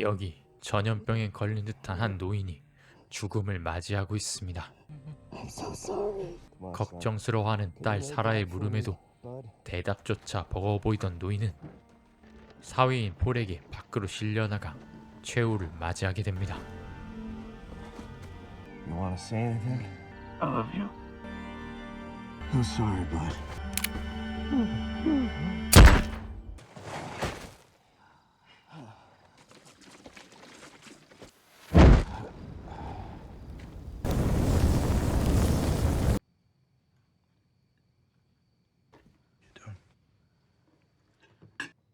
여기 전염병에 걸린 듯한 한 노인이 죽음을 맞이하고 있습니다. I'm so sorry. 걱정스러워하는 딸 사라의 물음에도 대답조차 버거워 보이던 노인은 사위인 폴에게 밖으로 실려나가 최후를 맞이하게 됩니다. You want to say anything? I love you. I'm sorry, bud.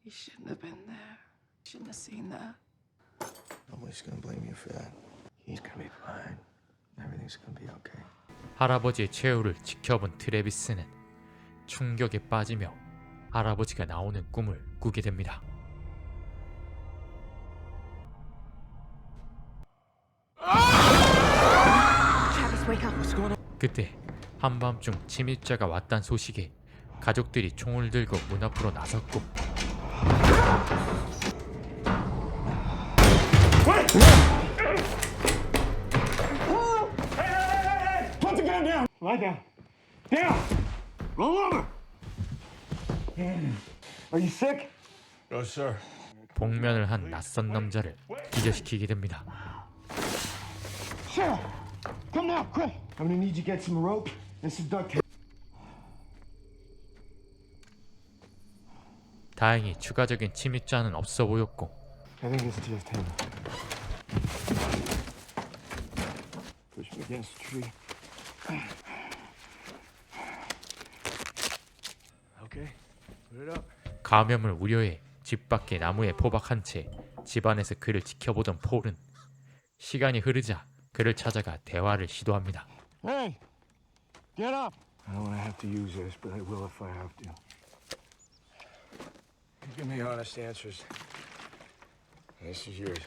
You shouldn't have been there. Shouldn't have seen that. Nobody's gonna blame you for that. He's gonna be fine. Everything's gonna be okay. 할아버지의 최후를 지켜본 트레비스는 충격에 빠지며 할아버지가 나오는 꿈을 꾸게 됩니다. Travis, wake up. 그때 한밤중 침입자가 왔단 소식에 가족들이 총을 들고 문 앞으로 나섰고 복면을 한 낯선 남자를 기절시키게 됩니다. 다행히 추가적인 침입자는 없어 보였고 I think it's just him. Push him against the tree. Okay, put it up. 감염을 우려해 집 밖에 나무에 포박한 채 집안에서 그를 지켜보던 폴은 시간이 흐르자 그를 찾아가 대화를 시도합니다. Hey, get up. I don't want to have to use this, but I will if I have to. Give me honest answers. This is yours.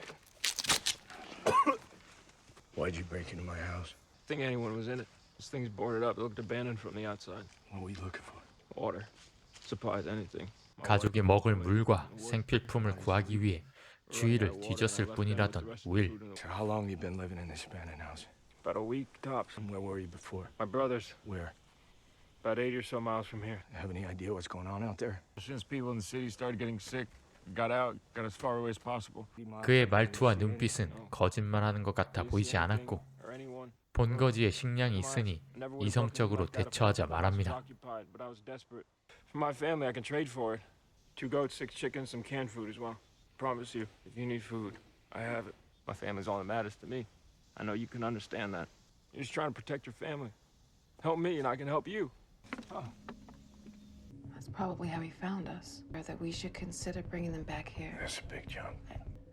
Why'd you break into my house? think anyone was in it. This thing's boarded up. It looked abandoned from the outside. What were you looking for? Water, supplies, anything. 가족이 먹을 물과 생필품을 구하기 위해 주위를 뒤졌을 뿐이라던 윌. So how long you been living in this abandoned house? About a week tops. And where were you before? My brother's Where? about 80 or so miles from here. Have any idea what's going on out there? Since people in the city started getting sick, got out, got as far away as possible. 그의 말투와 눈빛은 거짓말하는 것 같아 보이지 않았고 Or anyone. 본거지에 식량이 있으니 이성적으로 대처하자 말합니다. But I was desperate. For my family, I can trade for it. Two goats, six chickens, some canned food as well. Promise you, if you need food, I have it. My family's all that matters to me. I know you can understand that. You're just trying to protect your family. Help me, and I can help you. That's probably how he found us. Or that we should consider bringing them back here. That's a big jump.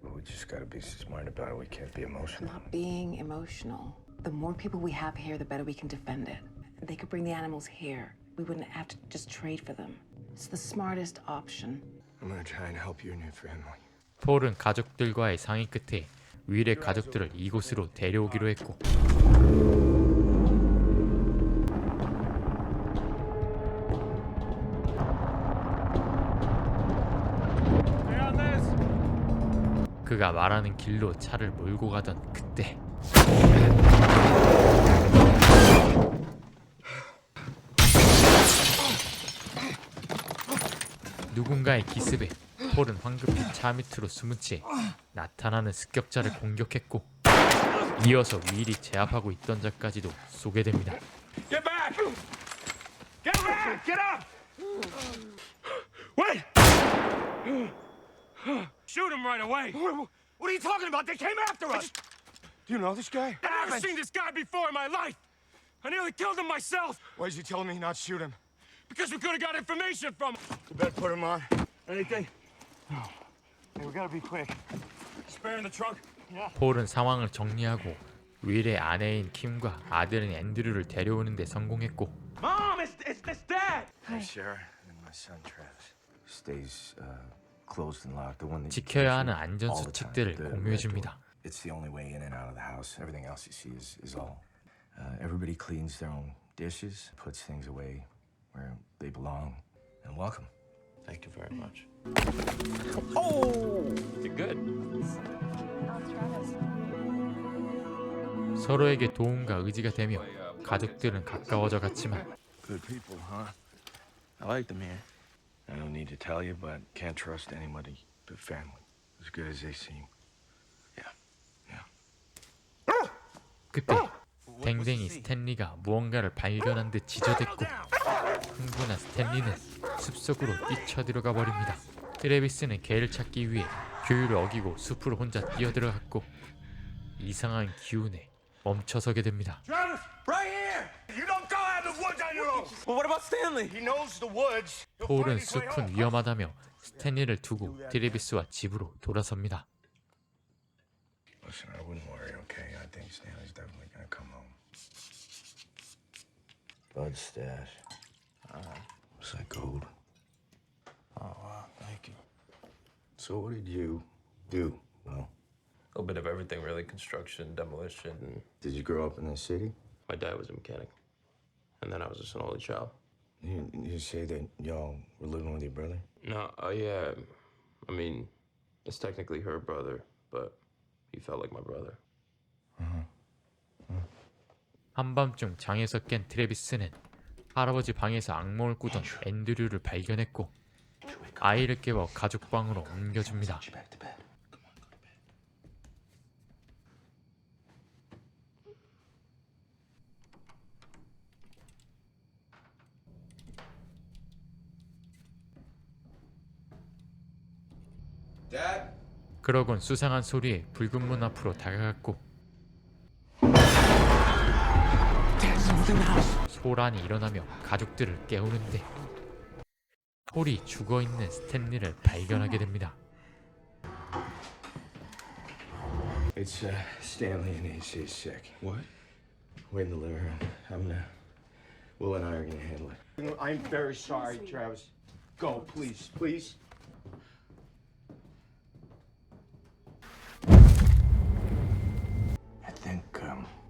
But we just gotta be smart about it. We can't be emotional. Not being emotional. The more people we have here, the better we can defend it. They could bring the animals here. We wouldn't have to just trade for them. It's the smartest option. I'm gonna try and help you and your family. 폴은 가족들과의 상의 끝에 윌의 가족들을 이곳으로 데려오기로 했고 그가 말하는 길로 차를 몰고 가던 그때 누군가의 기습에 폴은 황급히 차 밑으로 숨은 채 나타나는 습격자를 공격했고 이어서 윌이 제압하고 있던 자까지도 쏘게 됩니다. Get back! Get back! Get up! Wait! Shoot him right away! What are you talking about? They came after us. Do you know this guy? I've never seen this guy before in my life! I nearly killed him myself Why'd you tell me not to shoot him? because we could have got information from him. You better put him on. Anything? No. Hey, we gotta be quick. Spare in the trunk. 폴은 상황을 정리하고 윌의 아내인 킴과 아들인 앤드류를 데려오는 데 성공했고 Mom, it's, it's, it's Dad! Hi, Sarah. And my son, Travis. Stays uh, closed and locked. The one that you 지켜야 can't 하는 안전 all the time. 수칙들을 The 공유해. 줍니다. It's the only way in and out of the house. Everything else you see is, is all. Uh, everybody cleans their own dishes, puts things away where they belong, and welcome. Thank you very much. You're good. 서로에게 도움과 의지가 되며 가족들은 가까워져 갔지만 Good people, huh? I like them here. I don't need to tell you, but can't trust anybody but family. As good as they seem. 그때 댕댕이 스탠리가 무언가를 발견한 듯 지저댔고 흥분한 스탠리는 숲속으로 뛰쳐들어가 버립니다. 트레비스는 개를 찾기 위해 규율을 어기고 숲으로 혼자 뛰어들어갔고 이상한 기운에 멈춰서게 됩니다. Travis! Right Well, what about Stanley? He knows the woods. He'll 폴은 find his way 숲은 home. 위험하다며 스탠리를 두고 트레비스와 집으로 돌아섭니다. Listen, I wouldn't worry, okay? I think Stanley's definitely gonna come home. Bud stash. It's like gold. Oh, wow, thank you. So what did you do? Well, A little bit of everything, really. Construction, demolition. did you grow up in the city? My dad was a mechanic. And then I was just an only child. You, you say that y'all were living with your brother? No, oh yeah. I mean, it's technically her brother, but he felt like my brother. 한밤중 장에서 깬 트레비스는 할아버지 방에서 악몽을 꾸던 앤드류를 발견했고 아이를 깨워 가족 방으로 옮겨줍니다. Get you back to bed. Come on, go to bed. 그러곤 수상한 소리에 붉은 문 앞으로 다가갔고 소란이 일어나며 가족들을 깨우는데 폴이 죽어있는 스탠리를 발견하게 됩니다. It's uh, Stanley and he's, sick. What? We're in the living room. I'm gonna. Will and I are gonna handle it. I'm very sorry, Travis. Go, please, please.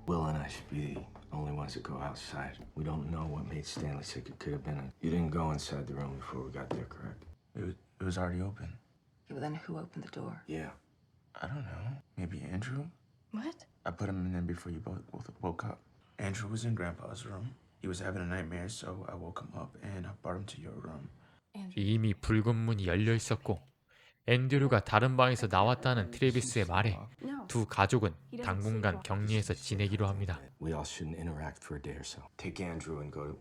Will and I should be the only ones that go outside. We don't know what made Stanley sick. It could have been a. You didn't go inside the room before we got there, correct? It was, it was already open. Yeah, but then who opened the door? Yeah. I don't know. Maybe Andrew? What? I put him in there before you both, both woke up. Andrew was in Grandpa's room. He was having a nightmare, so I woke him up and I brought him to your room. 이미 붉은 문이 열려 있었고 앤드류가 다른 방에서 나왔다는 트레비스의 말에 No. 두 가족은 당분간 격리해서 지내기로 합니다. We all shouldn't interact for a day or so. Take Andrew and go to.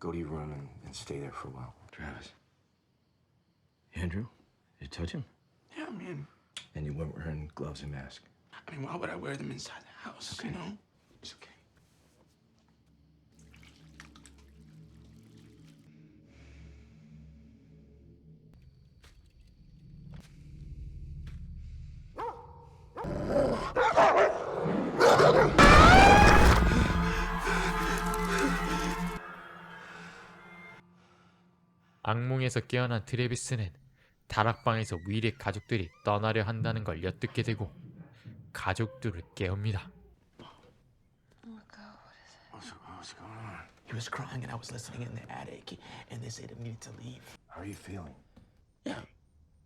Go to your room and, and stay there for a while. Travis. Andrew, you touch him? Yeah, I mean, And you weren't wearing gloves and mask. I mean, why would I wear them inside the house? You know? It's okay. 악몽에서 깨어난 트레비스는 다락방에서 윌의 가족들이 떠나려 한다는 걸 엿듣게 되고 가족들을 깨웁니다. Going? He was crying and I was listening in the attic, and they said I needed to leave. How are you feeling? Yeah,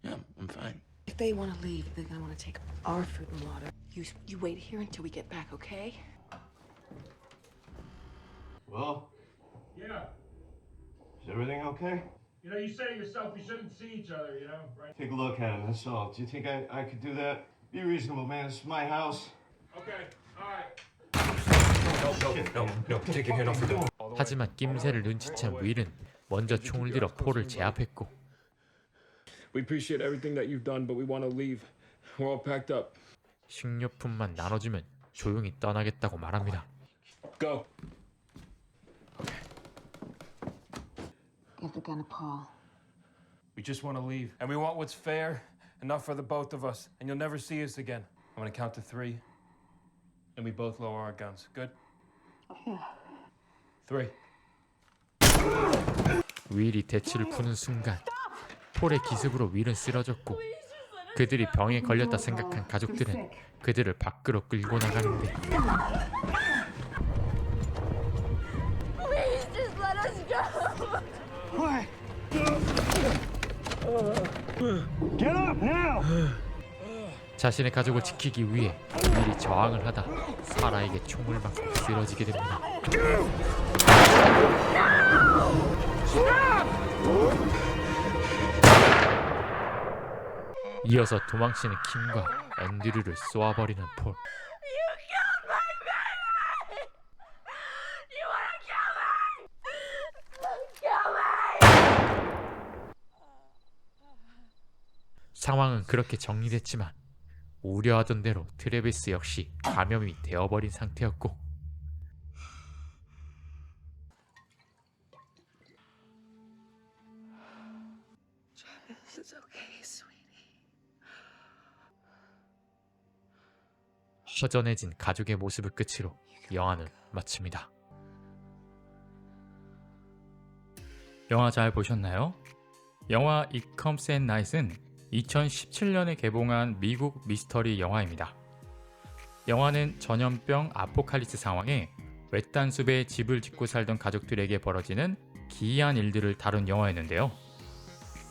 yeah, I'm fine. If they want to leave, they're gonna want to take our food and water. You you wait here until we get back, okay? Well, Yeah. is everything okay? You know, you say to yourself you shouldn't see each other, you know, right? Take a look at him, that's all. Do you think I, I could do that? Be reasonable, man. This is my house. Okay, alright. 하지만 낌새를 눈치챈 윌은 먼저 총을 들어 폴을 제압했고 We appreciate everything that you've done, but we want to leave. We're all packed up. 식료품만 나눠주면 조용히 떠나겠다고 말합니다. Go. Give the gun to Paul. We just want to leave. And we want what's fair, enough for the both of us. And you'll never see us again. I'm to count to three. And we both lower our guns. Good? Three. 윌이 대치를 푸는 순간 폴의 기습으로 윌은 쓰러졌고 그들이 병에 걸렸다 생각한 가족들은 그들을 밖으로 끌고 나가는데 quiet. Get up now. 자신의 가족을 지키기 위해 미리 저항을 하다 사라에게 총을 맞고 쓰러지게 됩니다. 이어서 도망치는 킴과 앤드류를 쏘아버리는 폴. 상황은 그렇게 정리됐지만 우려하던 대로 트레비스 역시 감염이 되어버린 상태였고. 허전해진 가족의 모습을 끝으로 영화는 마칩니다. 영화 잘 보셨나요? 영화 It Comes at Night은 2017년에 개봉한 미국 미스터리 영화입니다. 영화는 전염병 아포칼립스 상황에 외딴 숲에 집을 짓고 살던 가족들에게 벌어지는 기이한 일들을 다룬 영화였는데요.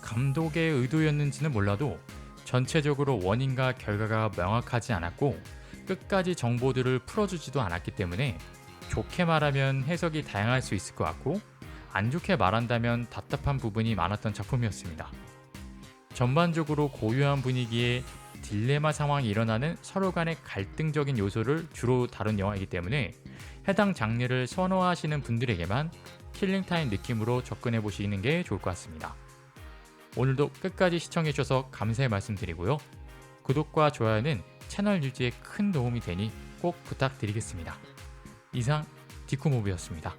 감독의 의도였는지는 몰라도 전체적으로 원인과 결과가 명확하지 않았고 끝까지 정보들을 풀어주지도 않았기 때문에 좋게 말하면 해석이 다양할 수 있을 것 같고 안 좋게 말한다면 답답한 부분이 많았던 작품이었습니다. 전반적으로 고유한 분위기에 딜레마 상황이 일어나는 서로 간의 갈등적인 요소를 주로 다룬 영화이기 때문에 해당 장르를 선호하시는 분들에게만 킬링타임 느낌으로 접근해 보시는 게 좋을 것 같습니다. 오늘도 끝까지 시청해 주셔서 감사의 말씀드리고요. 구독과 좋아요는 채널 유지에 큰 도움이 되니 꼭 부탁드리겠습니다. 이상 디코모비였습니다.